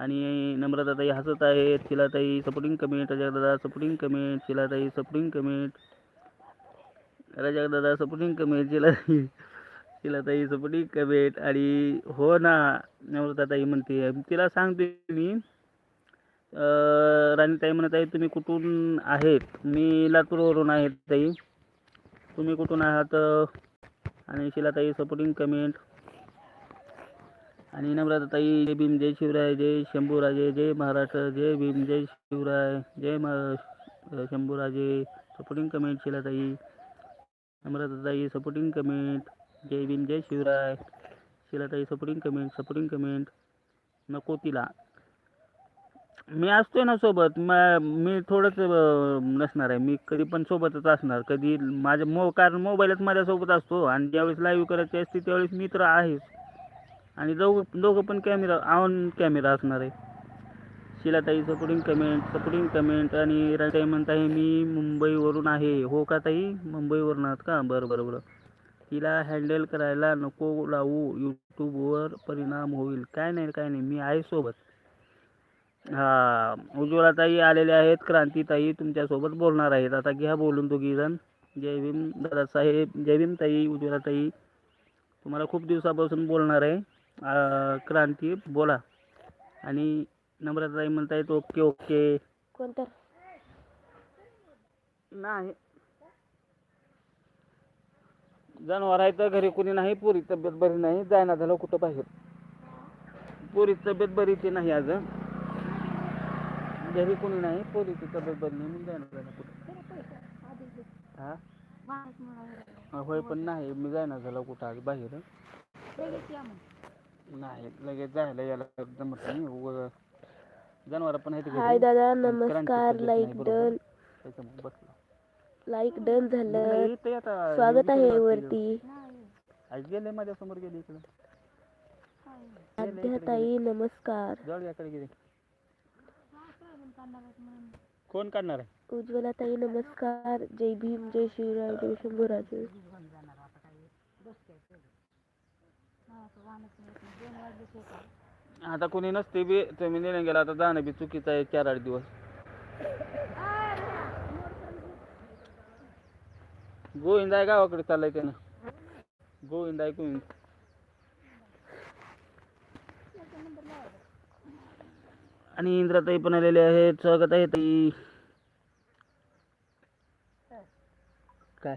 आणि नम्रताताई हसत आहेत शिलाताई सपोर्टिंग कमेंट रजकदादा सपोर्टिंग कमेंट शिलाताई सपोर्टिंग कमेंट रजकदादा सपोर्टिंग कमेंट शिलाताई शिलाताई सपोर्टिंग कमेंट आणि हो ना नम्रताताई म्हणते तिला सांगते मी राणीताई म्हणत आहे तुम्ही कुठून आहेत? मी लातूरवरून आहेत ताई. तुम्ही कुठून आहात? आणि शिलाताई सपोर्टिंग कमेंट आणि नम्रताताई जय भीम जय शिवराय जय शंभूराजे जय महाराष्ट्र जय भीम जय शिवराय जय महा शंभूराजे. सपोर्टिंग कमेंट शिलाताई नम्रताताई सपोर्टिंग कमेंट जय भीम जय शिवराय. शिलाताई सपोर्टिंग कमेंट सपोर्टिंग कमेंट नको तिला. मी असतोय ना सोबत. मी थोडंच नसणार आहे. मी कधी पण सोबतच असणार. कधी माझ्या मो कारण मोबाईलच माझ्यासोबत असतो. आणि ज्यावेळेस लाईव्ह करायची असते त्यावेळेस मी तर आहेच. आणि दोघं दोघं पण कॅमेरा ऑन कॅमेरा असणार आहे शिलाताई सपोर्टिंग कमेंट सपोर्टिंग कमेंट आणि राणीताई म्हणत आहे मी मुंबईवरून आहे. हो का ताई? मुंबईवरून आहात का? बरं बरं बरं. तिला हँडल करायला नको लावू. यूट्यूबवर परिणाम होईल. काय नाही काय नाही. मी आहे सोबत. हा उज्ज्वलाताई आलेले आहेत. क्रांतीताई तुमच्यासोबत बोलणार आहेत. आता घ्या बोलून दोघी जण. जय भीम दादासाहेब जय भीम ताई उज्ज्वलाताई. तुम्हाला खूप दिवसापासून बोलणार आहे. क्रांती बोला. आणि नम्रताताई म्हणतायत ओके ओके. कोणतं? नाही. जनावर आहे तर घरी कोणी नाही पुरी तब्येत बरी नाही जायना झालं कुठं बाहेर? पुरी तब्येत बरीची नाही आज. घरी कोणी नाही पोरीची तब्येत बरी नाही मी जायना झालं कुठं? हा? हा, होय पण नाही मी जायना झालं कुठं आज बाहेर. नाही लगेच जायला यायला जमत नाही जनावर पण आहेत हाय दादा नमस्कार लाईक. डन त्याच्यामुळे बसलो. लाईक डन झालं. आता स्वागत आहे वरती. आज गेले माझ्यासमोर गेले इकडे आद्याताई नमस्कार. जवळ याकडे गेले. कोण काढणार आहे? उज्ज्वलाताई नमस्कार. जय भीम जय शिवराय जय शंभूराजे. आता कोणी नसते बी तुम्ही नेलं गेला आता जाणं बी चुकीचं आहे चार आठ दिवस. गोविंद आहे गावाकडे चाललाय त्यानं. गोविंद आहे गोविंद आणि इंद्राताई पण आलेले आहेत स्वागत आहे ताई. काय?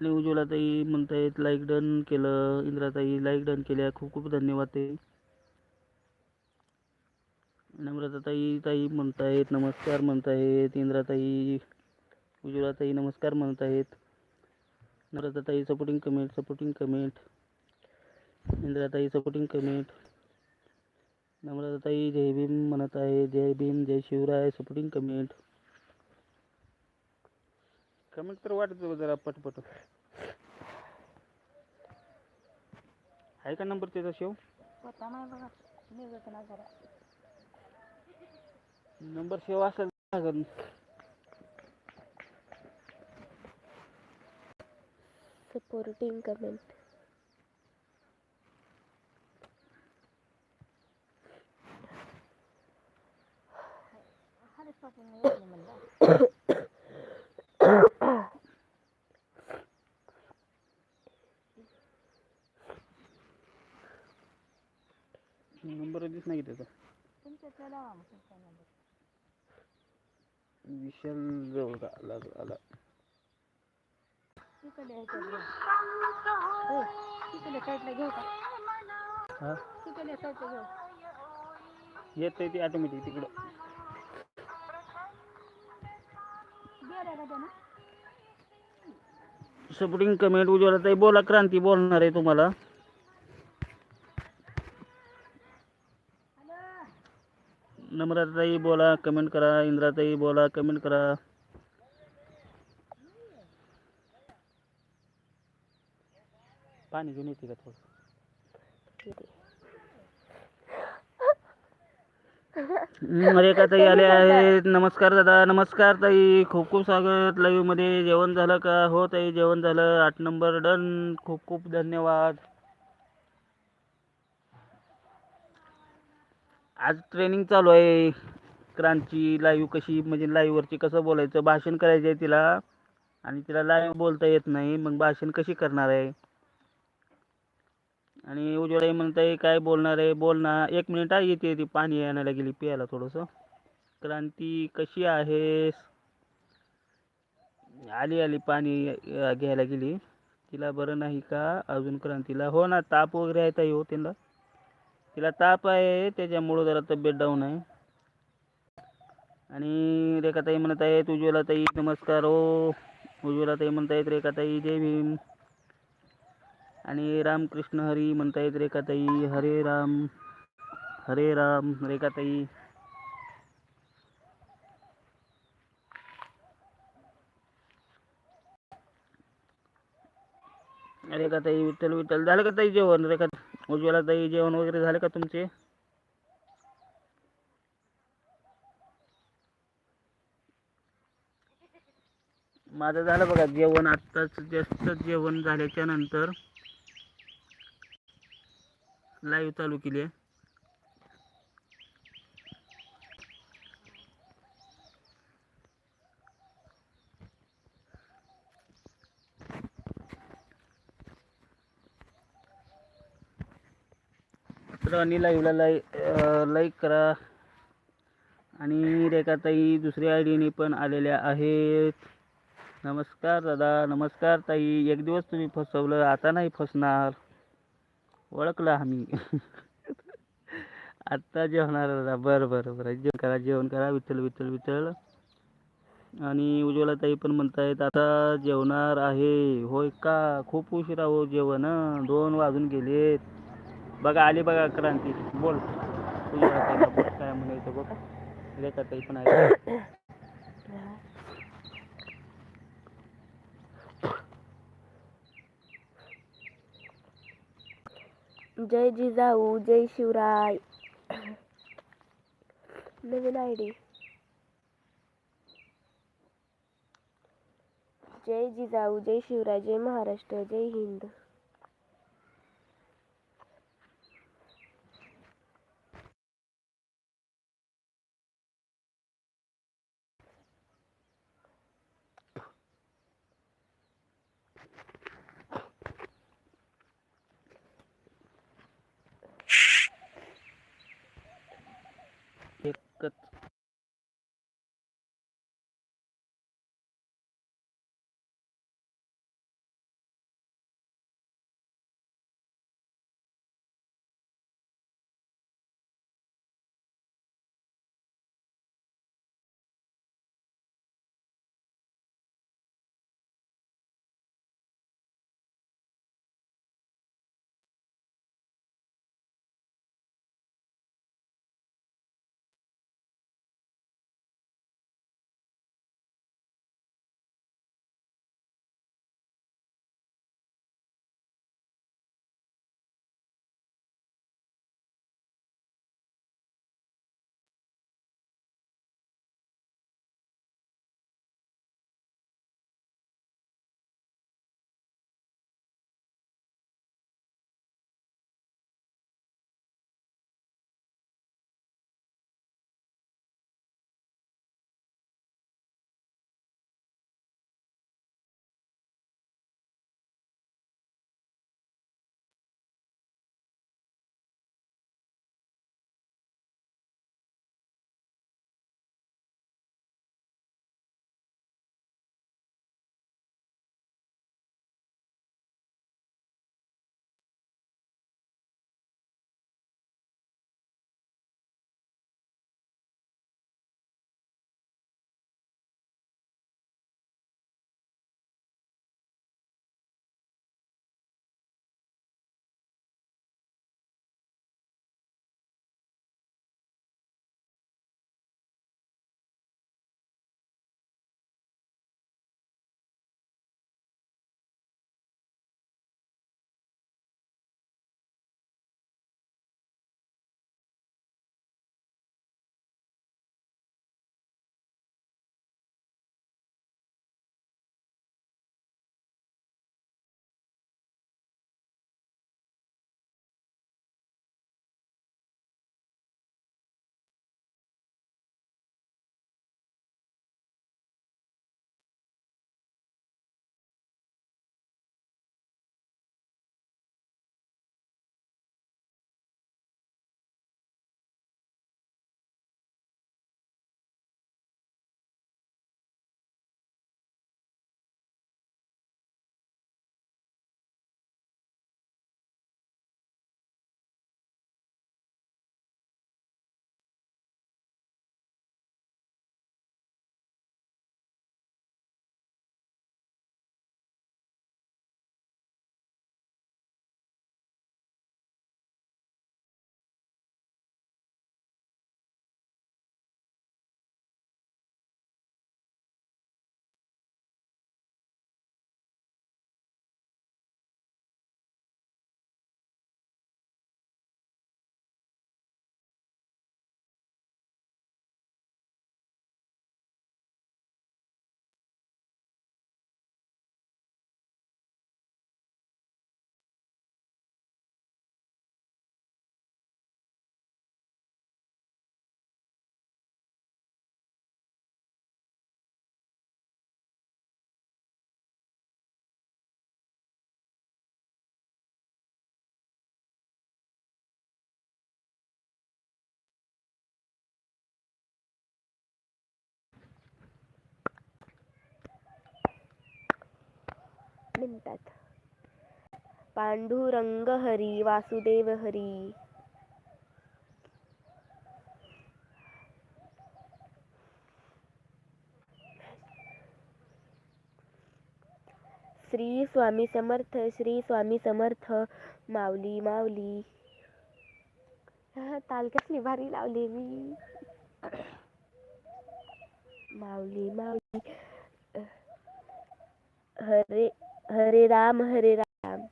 आणि उज्ज्वलाताई म्हणतायत लाईक डन केलं, इंद्राताई लाईक डन केल्या. खूप खूप धन्यवाद ते नम्रताताई ताई म्हणतायत, नमस्कार म्हणतायत, इंद्राताई, उज्ज्वलाताई, नमस्कार म्हणतायत. नम्रताताई सपोर्टिंग कमेंट सपोर्टिंग कमेंट इंद्राताई सपोर्टिंग कमेंट नम्रताताई, जय भीम म्हणत आहे, जय भीम, जय शिवराय सपोर्टिंग कमेंट कमेंट तर वाटत जरा पटपट आहे का नंबर त्याचा शेव नंबर शेव असेल लागेल सपोर्टिंग कमेंट दिस नाही त्याचा विशाल जवळ का आला आला हा येत ते ऑटोमॅटिक तिकडं. सपोर्टिंग कमेंट उज्ज्वला ताई. बोला क्रांती बोलणार आहे तुम्हाला. नम्रताई बोला कमेंट करा. इंद्राताई बोला कमेंट करा. पाणी घेऊन येते का थोडं? रेखा ताई आले आहेत. नमस्कार दादा नमस्कार ताई. खूप खूप स्वागत लाईव्हमध्ये. जेवण झालं का? हो ताई जेवण झालं. आठ नंबर डन खूप खूप धन्यवाद. आज ट्रेनिंग चालू आहे. क्रांती लाईव्ह कशी म्हणजे लाईव्हवरची कसं बोलायचं भाषण करायचं आहे तिला. आणि तिला लाईव्ह बोलता येत नाही मग भाषण कशी करणार आहे? आणि उज्ज्वला म्हणत आहे काय बोलणार आहे? बोलणार एक मिनिट आहे येते ती पाणी आणायला गेली प्यायला थोडंसं. क्रांती कशी आहेस? आली आली पाणी घ्यायला गेली. तिला बरं नाही का? अजून क्रांतीला. हो ना ताप वगैरे आहे ताई हो तिला तिला ताप आहे त्याच्यामुळं जरा तब्येत डाऊन आहे. आणि रेखाताई म्हणत आहेत उज्ज्वलाताई नमस्कार हो. उज्ज्वलाताई म्हणत आहेत रेखाताई जय भीम. आणि रामकृष्ण हरी म्हणतायत रेखाताई हरे राम हरे राम रेखाताई. रेखाताई विठ्ठल विठ्ठल. झालं का ताई जेवण? रेखा उज्ज्वलाताई जेवण वगैरे झाले का तुमचे? माझं झालं बघा जेवण आत्ताच जास्त जेवण झाल्याच्यानंतर लाईव्ह चालू केली आहे. आणि लाईव्हला लाई लाईक करा. आणि रेखाताई दुसऱ्या आय डीने पण आलेल्या आहेत. नमस्कार दादा नमस्कार ताई. एक दिवस तुम्ही फसवलं आता नाही फसणार. ओळखलं आम्ही. आत्ता जेवणार दादा. बरं बरं बरं. जेवण करा जेवण करा. विठ्ठल विठ्ठल विठ्ठल. आणि उज्ज्वलाताई पण म्हणतायत आता जेवणार आहे. होय का? खूप उशिरा हो जेवण. दोन वाजून गेलेत. बघा आली बघा क्रांती. बोल. काय म्हणायचं बघ. रेखाताई पण आहे जय जिजाऊ जय शिवराय. नवीन आय डी. जय जिजाऊ जय शिवराय जय महाराष्ट्र जय हिंद. that म्हणतात. पांडुरंग हरी वासुदेव हरी. श्री स्वामी समर्थ श्री स्वामी समर्थ माऊली माऊली. हा, ताल कसली भारी लावली मी. माऊली माऊली. हरे हरे राम हरे राम?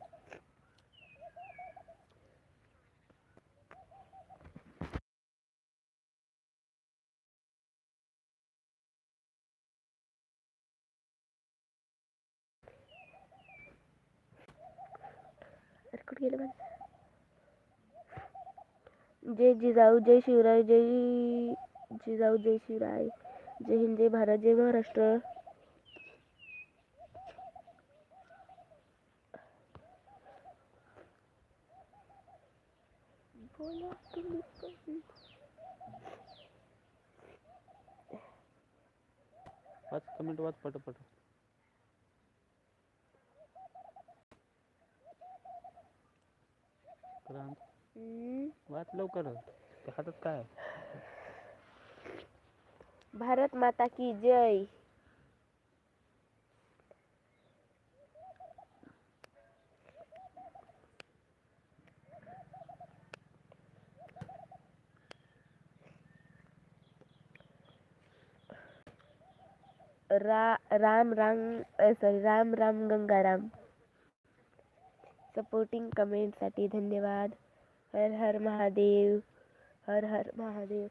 जय जिजाऊ, जय शिवराय, जय जिजाऊ, जय शिवराय। जय हिंद, जय भारत, जय महाराष्ट्र। पण. वाच कमेंट वाच पटपट. वाच लवकर हातात काय आहे? भारत माता की जय रा राम राम सॉरी राम राम गंगाराम सपोर्टिंग कमेंटसाठी धन्यवाद. हर हर महादेव हर हर महादेव.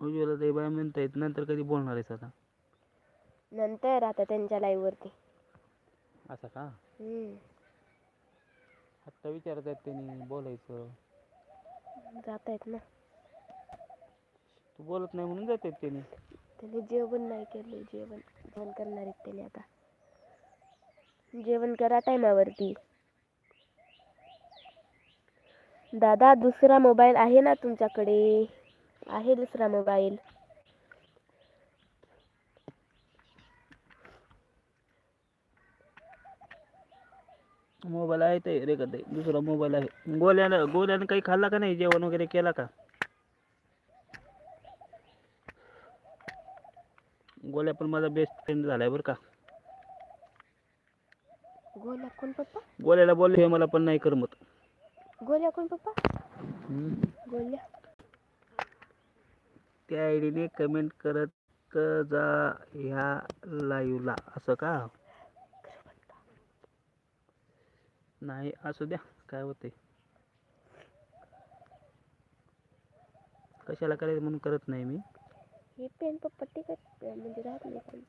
उज्ज्वला ताई बाय म्हणतायत नंतर कधी बोलणार आहेस आता? नंतर आता त्यांच्या लाईव्ह वरती. असं का? हम्म. आत्ता विचारत आहेत त्यांनी बोलायचं. जात आहेत ना. तू बोलत नाही म्हणून जात आहेत त्यांनी. त्यांनी जेवण नाही केलं जेवण जेवण करणार आहेत त्यांनी आता. जेवण करा टायमावरती. दादा दुसरा मोबाईल आहे ना तुमच्याकडे? आहे दुसरा मोबाईल. मोबाईल आहे ते रे का दुसरा मोबाईल आहे. गोल्यानं गोल्यानं काही खाल्ला का नाही? जेवण वगैरे केला का? गोल्या पण माझा बेस्ट फ्रेंड झालाय बरं का. गोल्या कोण पप्पा? गोल्याला बोलले मला पण नाही करमत. गोल्या कोण पप्पा. गोल्या. त्या आयडीने कमेंट करत जा ह्या लाईव्हला असं का? नाही असू द्या. काय होते कशाला करायचं म्हणून करत नाही मी. हे पेन पप्पा टिकत म्हणजे राहत नाही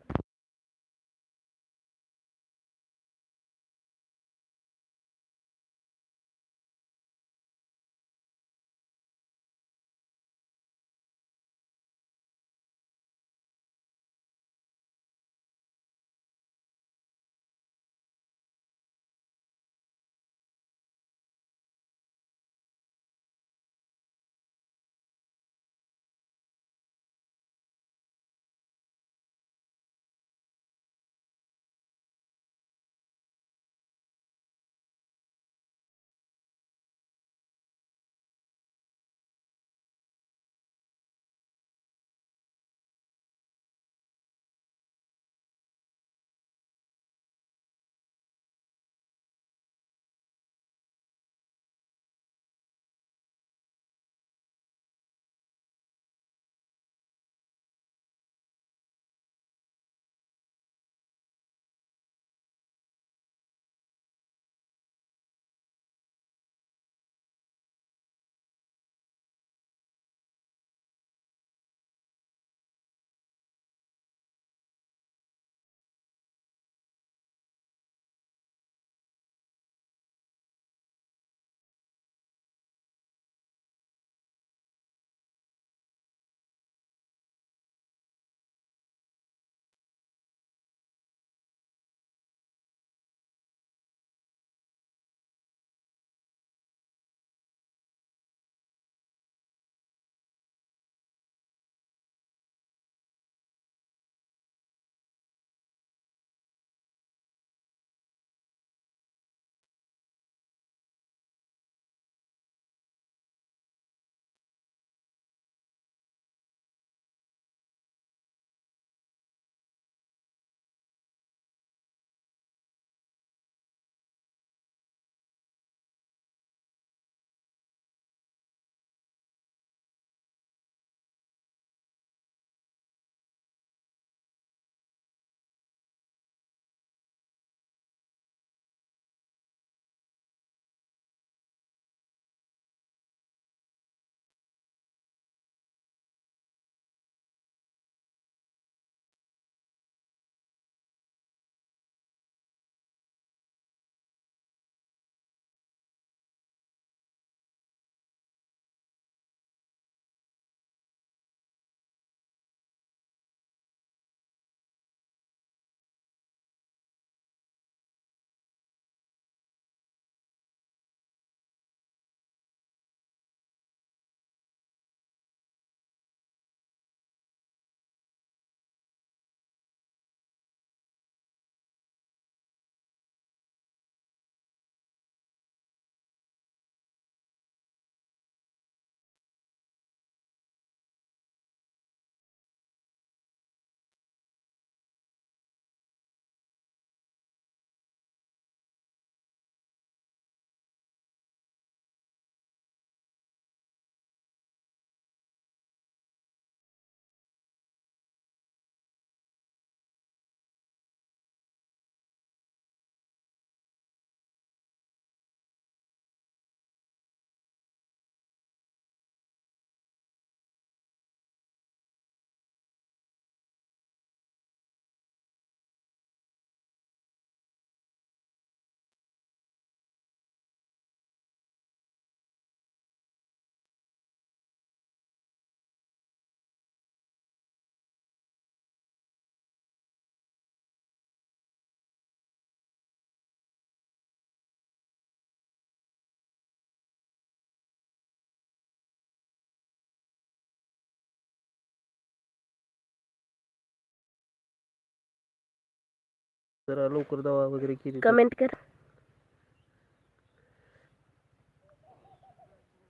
जरा लवकर दवा वगैरे केली. कमेंट कर.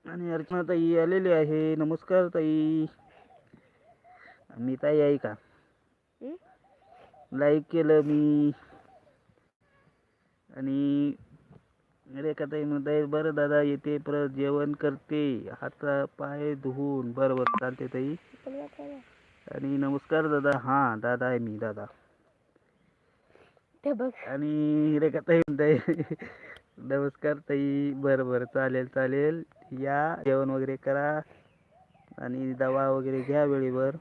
आणि अर्चना ताई आलेली आहे. नमस्कार ताई. मी ताई आहे का? लाईक केलं मी. आणि रेखा ताई म्हणताय बरं दादा येते परत जेवण करते. हाता पाय धुवून बरं बरं. चालते ताई. आणि नमस्कार दादा. हां दादा आहे मी दादा. बघ. आणि रेखा ताई म्हणताय नमस्कार ताई. बरं बरं. चालेल चालेल. या. जेवण वगैरे करा. आणि दवा वगैरे घ्या वेळेवर.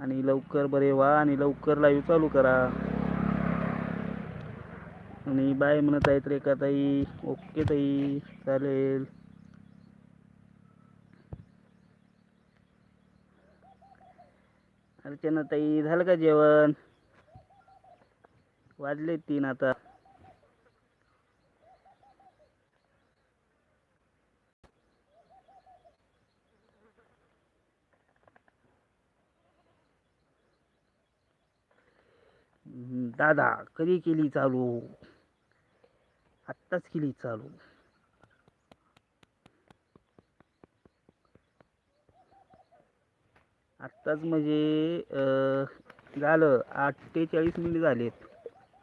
आणि लवकर बरे व्हा आणि लवकर लाईव्ह चालू करा. आणि बाय म्हणत आहेत रेखा ताई. ओके ताई. चालेल. अर्चना ताई झालं का जेवण? वाजले तीन आता. दादा कधी केली चालू? आत्ताच केली चालू. आत्ताच म्हणजे झालं अठ्ठेचाळीस मिनिट झालेत.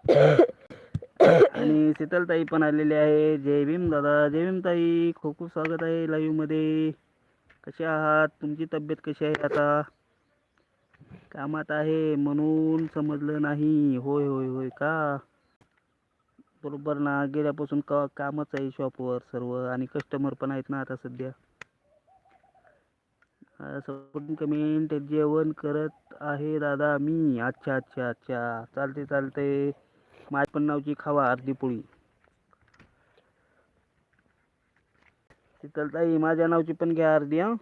आणि शीतलताई पण आलेले आहे. जय भीम दादा. जय भीम ताई खूप खूप स्वागत आहे लाईव्हमध्ये. कसे आहात? तुमची तब्येत कशी आहे आता? कामात आहे म्हणून समजलं नाही. होय होय होय का? बरोबर ना. गेल्यापासून का कामच आहे शॉपवर सर्व आणि कस्टमर पण आहेत ना आता सध्या. सपोर्टिंग कमेंट जेवण करत आहे दादा मी. अच्छा अच्छा अच्छा. चालते चालते माझ्या पण नावची खावा अर्धी पोळी. शीतलताई माझ्या नावची पण घ्या अर्धी हं.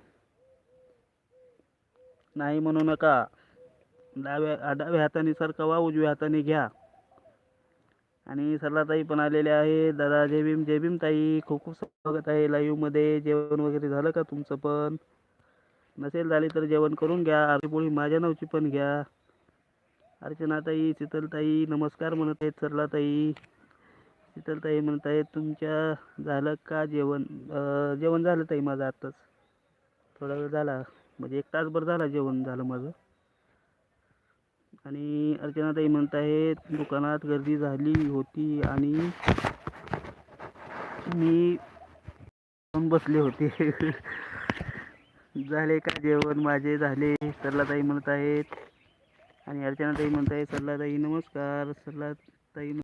नाही म्हणू नका. डाव्या डाव्या हाताने सरकवा उजव्या हाताने घ्या. आणि सरलाताई पण आलेले आहे. दादा जय भीम जय भीम ताई. खूप खूप स्वागत आहे लाईव्हमध्ये जेवण वगैरे झालं का तुमचं पण? नसेल झाले तर जेवण करून घ्या. अर्धी पोळी माझ्या नावची पण घ्या. अर्चनाताई शीतलताई नमस्कार म्हणत आहेत सरलाताई. शीतलताई म्हणत आहेत तुमच्या झालं का जेवण? जेवण झालं ताई माझं आत्ताच. थोडा वेळ झाला. म्हणजे एक तासभर झाला जेवण झालं माझं. आणि अर्चनाताई म्हणत आहेत दुकानात गर्दी झाली होती आणि मी बसले होते. झाले का जेवण? माझे झाले. सरलाताई म्हणत आहेत आणि अर्चनाताई म्हणताय सल्ला सरलाताई नमस्कार सरलाताई